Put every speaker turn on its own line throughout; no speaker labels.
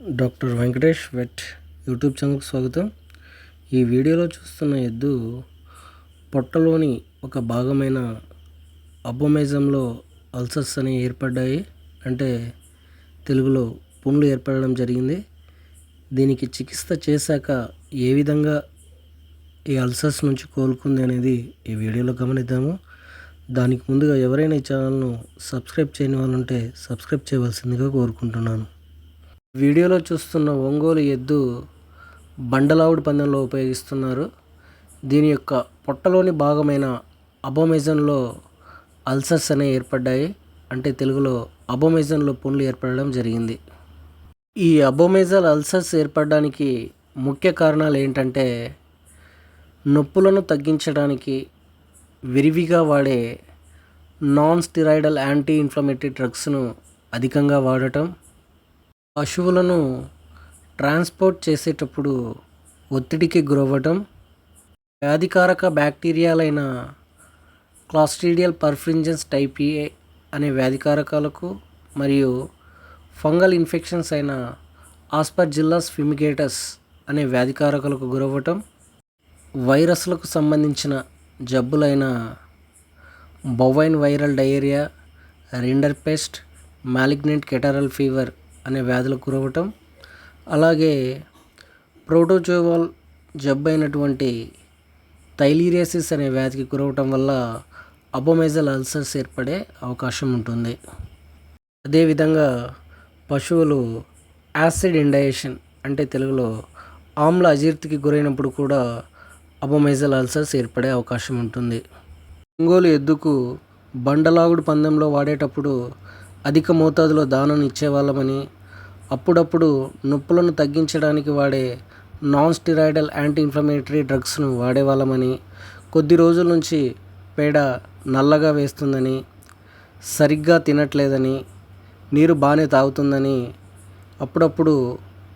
Doctor Venkatesh vet YouTube ఛానల్కి స్వాగతం. ఈ వీడియోలో చూస్తున్న ఎద్దు పొట్టలోని ఒక భాగమైన అబ్బోమైజంలో అల్సర్స్ అనేవి ఏర్పడ్డాయి. అంటే తెలుగులో పుండ్లు ఏర్పడడం జరిగింది. దీనికి చికిత్స చేశాక ఏ విధంగా ఈ అల్సర్స్ నుంచి కోలుకుంది అనేది ఈ వీడియోలో గమనిద్దాము. దానికి ముందుగా ఎవరైనా ఈ ఛానల్ను సబ్స్క్రైబ్ చేయని వాళ్ళు ఉంటే సబ్స్క్రైబ్ చేయవలసిందిగా కోరుకుంటున్నాను. వీడియోలో చూస్తున్న ఒంగోలు ఎద్దు బండలావుడి పందెంలో ఉపయోగిస్తున్నారు. దీని యొక్క పొట్టలోని భాగమైన అబోమెజన్లో అల్సర్స్ అనేవి ఏర్పడ్డాయి. అంటే తెలుగులో అబోమెజన్లో పుండ్లు ఏర్పడడం జరిగింది. ఈ అబోమెజల్ అల్సర్స్ ఏర్పడడానికి ముఖ్య కారణాలు ఏంటంటే నొప్పులను తగ్గించడానికి విరివిగా వాడే నాన్ స్టిరాయిడల్ యాంటీ ఇన్ఫ్లమేటరీ డ్రగ్స్ను అధికంగా వాడటం పశువులను ట్రాన్స్పోర్ట్ చేసేటప్పుడు ఒత్తిడికి గురవ్వటం వ్యాధికారక బ్యాక్టీరియాలైన క్లాస్ట్రీడియల్ పర్ఫ్రింజన్స్ టైప్ ఏ అనే వ్యాధికారకాలకు మరియు ఫంగల్ ఇన్ఫెక్షన్స్ అయిన ఆస్పర్జిల్లస్ ఫిమిగేటస్ అనే వ్యాధికారకులకు గురవ్వటం వైరస్లకు సంబంధించిన జబ్బులైన bovine viral diarrhoea rinderpest malignant catarrhal fever అనే వ్యాధులకు గురవటం అలాగే ప్రోటోజోవాల్ జబ్బు అయినటువంటి థైలీరియాసిస్ అనే వ్యాధికి గురవటం వల్ల అబోమేజల్ అల్సర్స్ ఏర్పడే అవకాశం ఉంటుంది. అదేవిధంగా పశువులు యాసిడ్ ఇండైజేషన్ అంటే తెలుగులో ఆమ్ల అజీర్తికి గురైనప్పుడు కూడా అబోమైజల్ అల్సర్స్ ఏర్పడే అవకాశం ఉంటుంది. ఒంగోలు ఎద్దుకు బండలాగుడు పందెంలో వాడేటప్పుడు అధిక మోతాదులో దానాన్ని ఇచ్చేవాళ్ళమని అప్పుడప్పుడు నొప్పులను తగ్గించడానికి వాడే నాన్ స్టిరాయిడల్ యాంటీ ఇన్ఫ్లమేటరీ డ్రగ్స్ను వాడేవాళ్ళమని కొద్ది రోజుల నుంచి పేడ నల్లగా వేస్తుందని సరిగ్గా తినట్లేదని నీరు బాగానే తాగుతుందని అప్పుడప్పుడు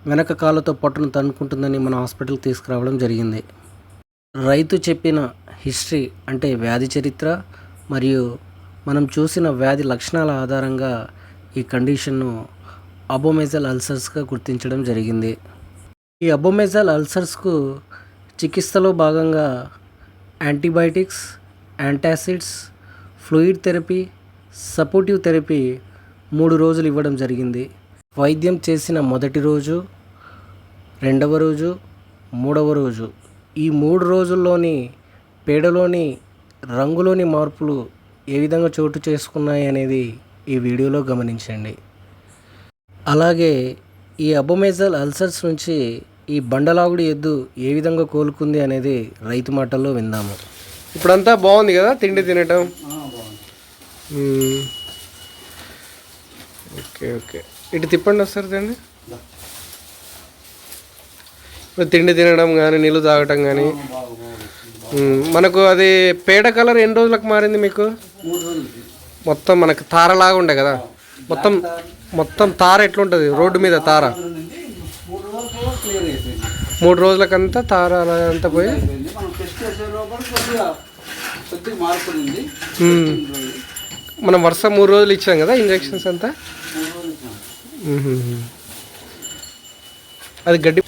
వెనక కాళ్ళతో పొట్టను తన్నుకుంటుందని మన హాస్పిటల్కి తీసుకురావడం జరిగింది. రైతు చెప్పిన హిస్టరీ అంటే వ్యాధి చరిత్ర మరియు మనం చూసిన వ్యాధి లక్షణాల ఆధారంగా ఈ కండిషన్ను అబోమెజల్ అల్సర్స్గా గుర్తించడం జరిగింది. ఈ అబోమెజల్ అల్సర్స్కు చికిత్సలో భాగంగా antibiotics antacids fluid therapy supportive therapy మూడు రోజులు ఇవ్వడం జరిగింది. వైద్యం చేసిన మొదటి రోజు రెండవ రోజు మూడవ రోజు ఈ మూడు రోజుల్లోని పేడలోని రంగులోని మార్పులు ఏ విధంగా చోటు చేసుకున్నాయి అనేది ఈ వీడియోలో గమనించండి. అలాగే ఈ అబోమేజల్ అల్సర్స్ నుంచి ఈ బండలాగుడి ఎద్దు ఏ విధంగా కోలుకుంది అనేది రైతు మాటల్లో విందాము.
ఇప్పుడంతా బాగుంది కదా తిండి తినటం. Okay okay. ఇటు తిప్పండి వస్తారు తిండి ఇప్పుడు తిండి తినడం కానీ నీళ్ళు తాగటం కానీ. మనకు అది పేడ కలర్ ఎన్ని రోజులకు మారింది మీకు? మొత్తం మనకు తారలాగా ఉండే కదా. మొత్తం మొత్తం తార ఎట్లుంటుంది? రోడ్డు మీద తార?
మూడు
రోజులకంతా తార అంతా పోయి?
మనం
వరుస మూడు రోజులు ఇచ్చాం కదా ఇంజెక్షన్స్ అంతా. అది గడ్డి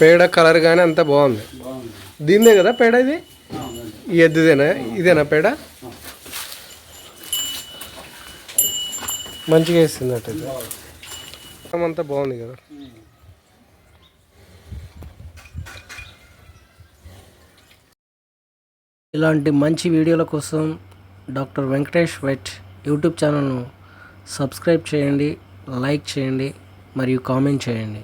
పేడ కలర్ కానీ అంతా బాగుంది. దీనిదే కదా పేడ ఇది. ఈ ఎద్దుదేనా? ఇదేనా పేడ? మంచిగా వేస్తుంది అట్ట అంతా బాగుంది కదా.
ఇలాంటి మంచి వీడియోల కోసం డాక్టర్ వెంకటేష్ వెట్ యూట్యూబ్ ఛానల్ను సబ్స్క్రైబ్ చేయండి లైక్ చేయండి మరియు కామెంట్ చేయండి.